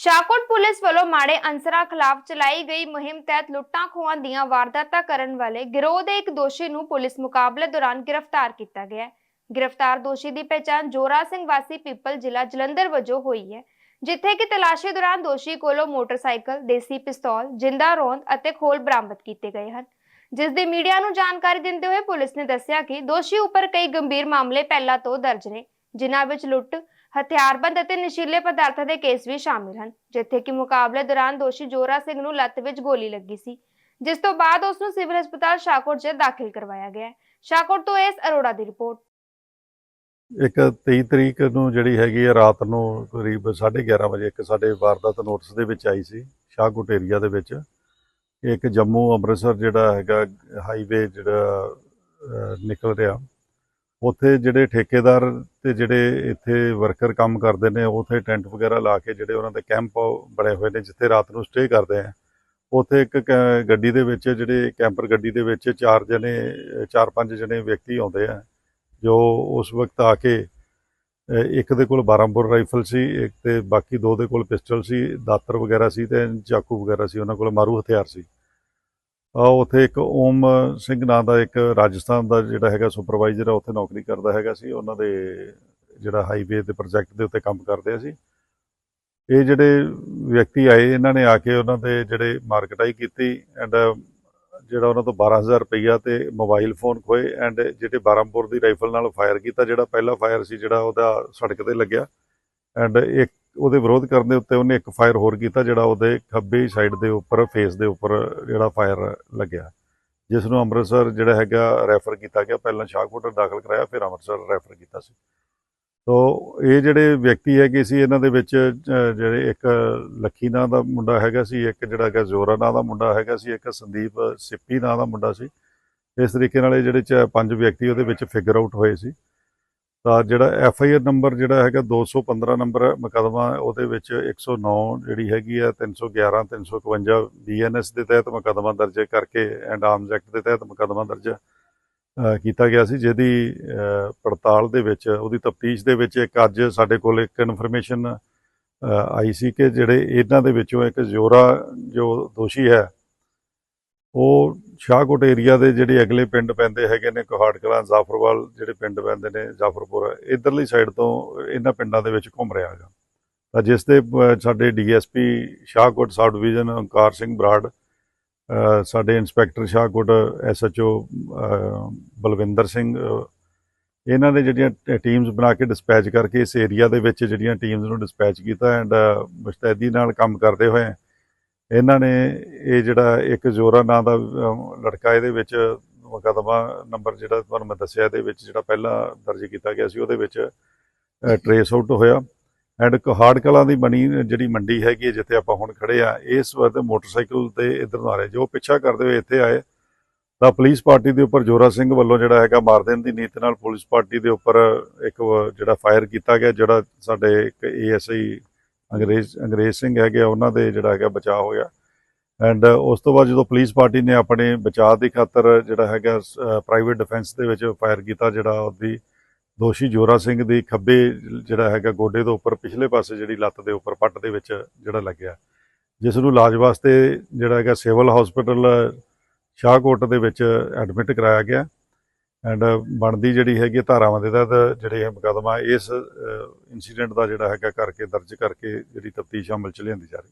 Shahkot police ਵੱਲੋਂ ਮਾੜੇ ਅੰਸਰਾਂ ਖਿਲਾਫ ਚਲਾਈ ਗਈ ਮੁਹਿੰਮ ਤਹਿਤ ਲੁੱਟਾਂ ਖੋਹਾਂ ਦੀਆਂ ਵਾਰਦਾਤਾਂ ਕਰਨ ਵਾਲੇ ਗਿਰੋਹ ਦੇ ਇੱਕ ਦੋਸ਼ੀ ਨੂੰ ਪੁਲਿਸ ਮੁਕਾਬਲੇ ਦੌਰਾਨ ਗ੍ਰਿਫਤਾਰ ਕੀਤਾ ਗਿਆ ਹੈ। ਗ੍ਰਿਫਤਾਰ ਦੋਸ਼ੀ ਦੀ ਪਛਾਣ ਜੋਰਾ ਸਿੰਘ ਵਾਸੀ ਪੀਪਲ ਜ਼ਿਲ੍ਹਾ ਜਲੰਧਰ ਵਜੋਂ ਹੋਈ ਹੈ, ਜਿੱਥੇ ਕਿ ਤਲਾਸ਼ੀ ਦੌਰਾਨ ਦੋਸ਼ੀ ਕੋਲੋਂ ਮੋਟਰਸਾਈਕਲ, ਦੇਸੀ ਪਿਸਤੌਲ, ਜਿੰਦਾ ਰੋਂਦ ਅਤੇ ਖੋਲ ਬਰਾਮਦ ਕੀਤੇ ਗਏ ਹਨ। ਜਿਸ ਦੀ ਮੀਡੀਆ ਨੂੰ ਜਾਣਕਾਰੀ ਦਿੰਦੇ ਹੋਏ ਪੁਲਿਸ ਨੇ ਦੱਸਿਆ ਕਿ ਦੋਸ਼ੀ ਉੱਪਰ ਕਈ ਗੰਭੀਰ ਮਾਮਲੇ ਪਹਿਲਾਂ ਤੋਂ ਦਰਜ ਨੇ, ਜਿਨ੍ਹਾਂ ਵਿੱਚ ਲੁੱਟ ਹਥਿਆਰਬੰਦ ਅਤੇ ਨਸ਼ੀਲੇ ਪਦਾਰਥਾਂ ਦੇ ਕੇਸ ਵੀ ਸ਼ਾਮਿਲ ਹਨ, ਜਿੱਥੇ ਕਿ ਮੁਕਾਬਲੇ ਦੌਰਾਨ ਦੋਸ਼ੀ ਜੋਰਾ ਸਿੰਘ ਨੂੰ ਲੱਤ ਵਿੱਚ ਗੋਲੀ ਲੱਗੀ ਸੀ, ਜਿਸ ਤੋਂ ਬਾਅਦ ਉਸ ਨੂੰ ਸਿਵਲ ਹਸਪਤਾਲ ਸ਼ਾਹਕੋਟ 'ਚ ਦਾਖਲ ਕਰਵਾਇਆ ਗਿਆ ਸ਼ਾਹਕੋਟ ਤੋਂ ਐਸ ਅਰੋੜਾ ਦੀ ਰਿਪੋਰਟ। ਇੱਕ 23 ਤਰੀਕ ਨੂੰ ਜਿਹੜੀ ਹੈਗੀ ਆ ਰਾਤ ਨੂੰ ਕਰੀਬ 11:30 ਵਜੇ ਇੱਕ ਸਾਡੇ ਵਾਰਦਾਤ ਨੋਟਿਸ ਦੇ ਵਿੱਚ ਆਈ ਸੀ, ਸ਼ਾਹਕੋਟ ਏਰੀਆ ਦੇ ਵਿੱਚ। ਇੱਕ ਜੰਮੂ ਅੰਮ੍ਰਿਤਸਰ ਜਿਹੜਾ ਹੈਗਾ ਹਾਈਵੇ ਜਿਹੜਾ ਨਿਕਲ ਰਿਹਾ। ਉੱਥੇ ਜਿਹੜੇ ਠੇਕੇਦਾਰ ਤੇ ਜਿਹੜੇ ਇੱਥੇ ਵਰਕਰ ਕੰਮ ਕਰਦੇ ਨੇ, ਉੱਥੇ ਟੈਂਟ ਵਗੈਰਾ ਲਾ ਕੇ ਜਿਹੜੇ ਉਹਨਾਂ ਦੇ ਕੈਂਪ ਬਣੇ ਹੋਏ ਨੇ, ਜਿੱਥੇ ਰਾਤ ਨੂੰ ਸਟੇ ਕਰਦੇ ਆ। ਉੱਥੇ ਇੱਕ ਕ- ਗੱਡੀ ਦੇ ਵਿੱਚ ਜਿਹੜੇ ਕੈਂਪਰ ਗੱਡੀ ਦੇ ਵਿੱਚ ਚਾਰ ਜਣੇ ਚਾਰ ਪੰਜ ਜਣੇ ਵਿਅਕਤੀ ਆਉਂਦੇ ਆ, ਜੋ ਉਸ ਵਕਤ ਆ ਕੇ ਇੱਕ ਦੇ ਕੋਲ 12 ਬੋਰ ਰਾਈਫਲ ਸੀ, ਇੱਕ ਤੇ ਬਾਕੀ ਦੋ ਦੇ ਕੋਲ ਪਿਸਟਲ ਸੀ, ਦਾਤਰ ਵਗੈਰਾ ਸੀ ਤੇ ਚਾਕੂ ਵਗੈਰਾ ਸੀ, ਉਹਨਾਂ ਕੋਲ ਮਾਰੂ ਹਥਿਆਰ ਸੀ। ਉੱਥੇ ਇੱਕ ਓਮ ਸਿੰਘ ਨਾਂ ਦਾ ਇੱਕ ਰਾਜਸਥਾਨ ਦਾ ਜਿਹੜਾ ਹੈਗਾ ਸੁਪਰਵਾਈਜ਼ਰ ਆ, ਉੱਥੇ ਨੌਕਰੀ ਕਰਦਾ ਹੈਗਾ ਸੀ। ਉਹਨਾਂ ਦੇ ਜਿਹੜਾ ਹਾਈਵੇ ਦੇ ਪ੍ਰੋਜੈਕਟ ਦੇ ਉੱਤੇ ਕੰਮ ਕਰਦੇ ਸੀ। ਇਹ ਜਿਹੜੇ ਵਿਅਕਤੀ ਆਏ, ਇਹਨਾਂ ਨੇ ਆ ਕੇ ਉਹਨਾਂ ਦੇ ਜਿਹੜੇ ਮਾਰਕਟਾਈ ਕੀਤੀ ਐਂਡ ਜਿਹੜਾ ਉਹਨਾਂ ਤੋਂ 12000 ਰੁਪਈਆ ਤੇ ਮੋਬਾਈਲ ਫੋਨ ਖੋਏ ਐਂਡ ਜਿਹੜੇ 12 ਦੀ ਰਾਈਫਲ ਨਾਲ ਫਾਇਰ ਕੀਤਾ, ਜਿਹੜਾ ਪਹਿਲਾ ਫਾਇਰ ਸੀ ਜਿਹੜਾ ਉਹਦਾ ਸੜਕ ਤੇ ਲੱਗਿਆ। ਐਂਡ ਇੱਕ ਉਹਦੇ ਵਿਰੋਧ ਕਰਨ ਦੇ ਉੱਤੇ ਉਹਨੇ ਇੱਕ ਫਾਇਰ ਹੋਰ ਕੀਤਾ ਜਿਹੜਾ ਉਹਦੇ ਖੱਬੇ ਸਾਈਡ ਦੇ ਉੱਪਰ ਫੇਸ ਦੇ ਉੱਪਰ ਜਿਹੜਾ ਫਾਇਰ ਲੱਗਿਆ। ਜਿਸ ਨੂੰ ਅੰਮ੍ਰਿਤਸਰ ਜਿਹੜਾ ਹੈਗਾ ਰੈਫਰ ਕੀਤਾ ਗਿਆ। ਪਹਿਲਾਂ ਸ਼ਾਹਕੋਟ ਦਾਖਲ ਕਰਾਇਆ, ਫਿਰ ਅੰਮ੍ਰਿਤਸਰ ਰੈਫਰ ਕੀਤਾ ਸੀ। ਤੋ ਇਹ ਜਿਹੜੇ ਵਿਅਕਤੀ ਹੈਗੇ ਸੀ, ਇਹਨਾਂ ਦੇ ਵਿੱਚ ਜਿਹੜੇ ਇੱਕ ਲੱਖੀ ਨਾਂ ਦਾ ਮੁੰਡਾ ਹੈਗਾ ਸੀ, ਇੱਕ ਜਿਹੜਾ ਹੈਗਾ ਜ਼ੋਰਾ ਨਾਂ ਦਾ ਮੁੰਡਾ ਹੈਗਾ ਸੀ, ਇੱਕ ਸੰਦੀਪ ਸਿੱਪੀ ਨਾਂ ਦਾ ਮੁੰਡਾ ਸੀ। ਇਸ ਤਰੀਕੇ ਨਾਲ ਇਹ ਜਿਹੜੇ ਚ ਪੰਜ ਵਿਅਕਤੀ ਉਹਦੇ ਵਿੱਚ ਫਿਗਰ ਆਊਟ ਹੋਏ ਸੀ। ਤਾਂ ਜਿਹੜਾ ਐਫ ਆਈ ਆਰ ਨੰਬਰ ਜਿਹੜਾ ਹੈਗਾ 215 ਨੰਬਰ ਮੁਕੱਦਮਾ, ਉਹਦੇ ਵਿੱਚ 109 ਜਿਹੜੀ ਹੈਗੀ ਆ 311 351 ਬੀਐਨਐਸ ਦੇ ਤਹਿਤ ਮੁਕੱਦਮਾ ਦਰਜ ਕਰਕੇ ਐਂਡ ਆਰਮਸ ਐਕਟ ਦੇ ਤਹਿਤ ਮੁਕੱਦਮਾ ਦਰਜ ਕੀਤਾ ਗਿਆ ਸੀ, ਜਿਹਦੀ ਪੜਤਾਲ ਦੇ ਵਿੱਚ, ਉਹਦੀ ਤਫਤੀਸ਼ ਦੇ ਵਿੱਚ ਇੱਕ ਅੱਜ ਸਾਡੇ ਕੋਲ ਇੱਕ ਇਨਫੋਰਮੇਸ਼ਨ ਆਈ ਸੀ ਕਿ ਜਿਹੜੇ ਇਹਨਾਂ ਦੇ ਵਿੱਚੋਂ ਇੱਕ ਜੋਰਾ ਜੋ ਦੋਸ਼ੀ ਹੈ ਉਹ ਸ਼ਾਹਕੋਟ ਏਰੀਆ ਦੇ ਜਿਹੜੇ ਅਗਲੇ ਪਿੰਡ ਪੈਂਦੇ ਹੈਗੇ ਨੇ ਕੋਹਾੜ ਕਲਾਂ ਜ਼ਾਫਰਵਾਲ ਜਿਹੜੇ ਪਿੰਡ ਪੈਂਦੇ ਨੇ ਜ਼ਾਫਰਪੁਰ ਇਧਰਲੀ ਸਾਈਡ ਤੋਂ ਇਹਨਾਂ ਪਿੰਡਾਂ ਦੇ ਵਿੱਚ ਘੁੰਮ ਰਿਹਾ ਹੈਗਾ। ਤਾਂ ਜਿਸ ਦੇ ਅ, ਸਾਡੇ DSP Shahkot sub division Onkar Singh Brar ਸਾਡੇ ਇੰਸਪੈਕਟਰ ਸ਼ਾਹਕੋਟ ਐਸਐਚਓ ਬਲਵਿੰਦਰ ਸਿੰਘ ਇਹਨਾਂ ਨੇ ਜਿਹੜੀਆਂ ਟੀਮਸ ਬਣਾ ਕੇ ਡਿਸਪੈਚ ਕਰਕੇ ਇਸ ਏਰੀਆ ਦੇ ਵਿੱਚ ਜਿਹੜੀਆਂ ਟੀਮਸ ਨੂੰ ਡਿਸਪੈਚ ਕੀਤਾ ਐਂਡ ਮੁਸਤੈਦੀ ਨਾਲ ਕੰਮ ਕਰਦੇ ਹੋਏ ਇਹਨਾਂ ਨੇ ਇਹ ਜਿਹੜਾ ਇੱਕ ਜ਼ੋਰਾ ਨਾਂ ਦਾ ਲੜਕਾ ਇਹਦੇ ਵਿੱਚ ਮੁਕੱਦਮਾ ਨੰਬਰ ਜਿਹੜਾ ਤੁਹਾਨੂੰ ਮੈਂ ਦੱਸਿਆ ਇਹਦੇ ਵਿੱਚ ਜਿਹੜਾ ਪਹਿਲਾਂ ਦਰਜ ਕੀਤਾ ਗਿਆ ਸੀ, ਉਹਦੇ ਵਿੱਚ ਟਰੇਸ ਆਊਟ ਹੋਇਆ। ਐਂਡ ਕਹਾੜ ਕਲਾਂ ਦੀ ਬਣੀ ਜਿਹੜੀ ਮੰਡੀ ਹੈਗੀ ਹੈ, ਜਿੱਥੇ ਆਪਾਂ ਹੁਣ ਖੜੇ ਆ ਇਸ ਵਕਤ ਮੋਟਰਸਾਈਕਲ ਤੇ ਇਧਰ ਨੂੰ ਆ ਰਹੇ। ਜੋ ਪਿੱਛਾ ਕਰਦੇ ਹੋਏ ਇੱਥੇ ਆਏ, ਤਾਂ ਪੁਲਿਸ ਪਾਰਟੀ ਦੇ ਉੱਪਰ ਜੋਰਾ ਸਿੰਘ ਵੱਲੋਂ ਜਿਹੜਾ ਹੈਗਾ ਮਾਰ ਦੇਣ ਦੀ ਨੀਤ ਨਾਲ ਪੁਲਿਸ ਪਾਰਟੀ ਦੇ ਉੱਪਰ ਇੱਕ ਜਿਹੜਾ ਫਾਇਰ ਕੀਤਾ ਗਿਆ, ਜਿਹੜਾ ਸਾਡੇ ਇੱਕ ਏਐਸਆਈ ਅੰਗਰੇਜ਼ ਅੰਗਰੇਜ਼ ਸਿੰਘ ਹੈਗੇ ਆ, ਉਹਨਾਂ ਦੇ ਜਿਹੜਾ ਹੈਗਾ ਬਚਾਅ ਹੋਇਆ। ਐਂਡ ਉਸ ਤੋਂ ਬਾਅਦ ਜਦੋਂ ਪੁਲਿਸ ਪਾਰਟੀ ਨੇ ਆਪਣੇ ਬਚਾਅ ਦੀ ਖਾਤਰ ਜਿਹੜਾ ਹੈਗਾ ਪ੍ਰਾਈਵੇਟ ਡਿਫੈਂਸ ਦੇ ਵਿੱਚ ਫਾਇਰ ਕੀਤਾ ਜਿਹੜਾ ਉਹਦੀ ਦੋਸ਼ੀ ਜੋਰਾ ਸਿੰਘ ਦੀ ਖੱਬੇ ਜਿਹੜਾ ਹੈਗਾ ਗੋਡੇ ਦੇ ਉੱਪਰ ਪਿਛਲੇ ਪਾਸੇ ਜਿਹੜੀ ਲੱਤ ਦੇ ਉੱਪਰ ਪੱਟ ਦੇ ਵਿੱਚ ਜਿਹੜਾ ਲੱਗਿਆ। ਜਿਸ ਨੂੰ ਇਲਾਜ ਵਾਸਤੇ ਜਿਹੜਾ ਹੈਗਾ ਸਿਵਲ ਹਸਪੀਟਲ ਸ਼ਾਹਕੋਟ ਦੇ ਵਿੱਚ ਐਡਮਿਟ ਕਰਾਇਆ ਗਿਆ। ਐਂਡ ਬਣਦੀ ਜਿਹੜੀ ਹੈਗੀ ਧਾਰਾਵਾਂ ਦੇ ਤਹਿਤ ਜਿਹੜੇ ਇਹ ਮੁਕੱਦਮਾ, ਇਸ ਇਨਸੀਡੈਂਟ ਦਾ ਜਿਹੜਾ ਹੈਗਾ ਕਰਕੇ, ਦਰਜ ਕਰਕੇ ਜਿਹੜੀ ਤਫਤੀਸ਼ ਅਮਲ ਚ ਲਿਆਂਦੀ ਜਾ ਰਹੀ।